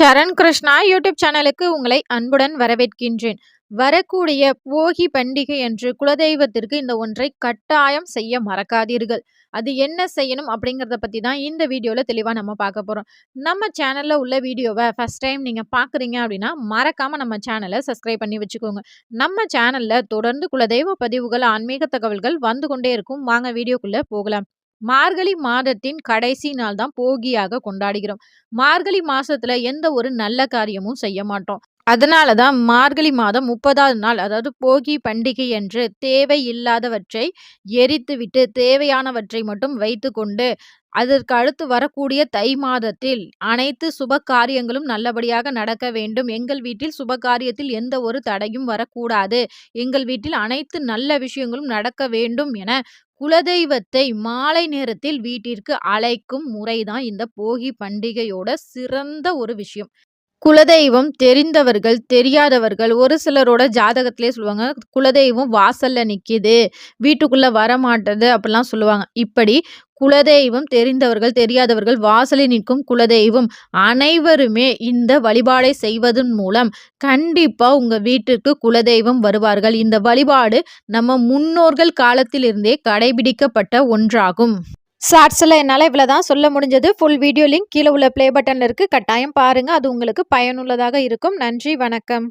சரண் Krishna YouTube சேனலுக்கு உங்களை அன்புடன் வரவேற்கின்றேன். வரக்கூடிய போகி பண்டிகை என்று குலதெய்வத்திற்கு இந்த ஒன்றை கட்டாயம் செய்ய மறக்காதீர்கள். அது என்ன செய்யணும் அப்படிங்கிறத பற்றி தான் இந்த வீடியோவில் தெளிவாக நம்ம பார்க்க போகிறோம் நம்ம சேனலில் உள்ள வீடியோவை ஃபஸ்ட் டைம் நீங்கள் பார்க்குறீங்க அப்படின்னா மறக்காமல் நம்ம சேனலை சப்ஸ்கிரைப் பண்ணி வச்சுக்கோங்க. நம்ம சேனலில் தொடர்ந்து குலதெய்வ பதிவுகள் ஆன்மீக தகவல்கள் வந்து கொண்டே இருக்கும். வாங்க வீடியோக்குள்ளே போகலாம். மார்கழி மாதத்தின் கடைசி நாள் தான் போகியாக கொண்டாடுகிறோம். மார்கழி மாசத்துல எந்த ஒரு நல்ல காரியமும் செய்ய மாட்டோம். அதனால தான் மார்கழி மாதம் முப்பதாவது நாள் அதாவது போகி பண்டிகை என்று தேவையில்லாதவற்றை எரித்துவிட்டு தேவையானவற்றை மட்டும் வைத்துக்கொண்டு அதற்கு அடுத்து வரக்கூடிய தை மாதத்தில் அனைத்து சுப காரியங்களும் நல்லபடியாக நடக்க வேண்டும் எங்கள் வீட்டில் சுப காரியத்தில் எந்த ஒரு தடையும் வரக்கூடாது எங்கள் வீட்டில் அனைத்து நல்ல விஷயங்களும் நடக்க வேண்டும் என குலதெய்வத்தை மாலை நேரத்தில் வீட்டிற்கு அழைக்கும் முறைதான் இந்த போகி பண்டிகையோட சிறந்த ஒரு விஷயம். குலதெய்வம் தெரிந்தவர்கள், தெரியாதவர்கள் ஒரு சிலரோட ஜாதகத்திலே சொல்லுவாங்க. குலதெய்வம் வாசல்ல நிக்கிது, வீட்டுக்குள்ள வரமாட்டது அப்படிலாம் சொல்லுவாங்க. இப்படி குலதெய்வம் தெரிந்தவர்கள், தெரியாதவர்கள் வாசலில் நிற்கும் குலதெய்வம் அனைவருமே இந்த வழிபாடை செய்வதன் மூலம் கண்டிப்பா உங்க வீட்டிற்கு குலதெய்வம் வருவார்கள். இந்த வழிபாடு நம்ம முன்னோர்கள் காலத்திலிருந்தே கடைபிடிக்கப்பட்ட ஒன்றாகும். ஷார்ட்ஸில் என்னால் இவ்வளோ தான் சொல்ல முடிஞ்சது. ஃபுல் வீடியோ லிங்க் கீழே உள்ள ப்ளே பட்டனில் இருக்குது கட்டாயம் பாருங்கள் அது உங்களுக்கு பயனுள்ளதாக இருக்கும். நன்றி வணக்கம்.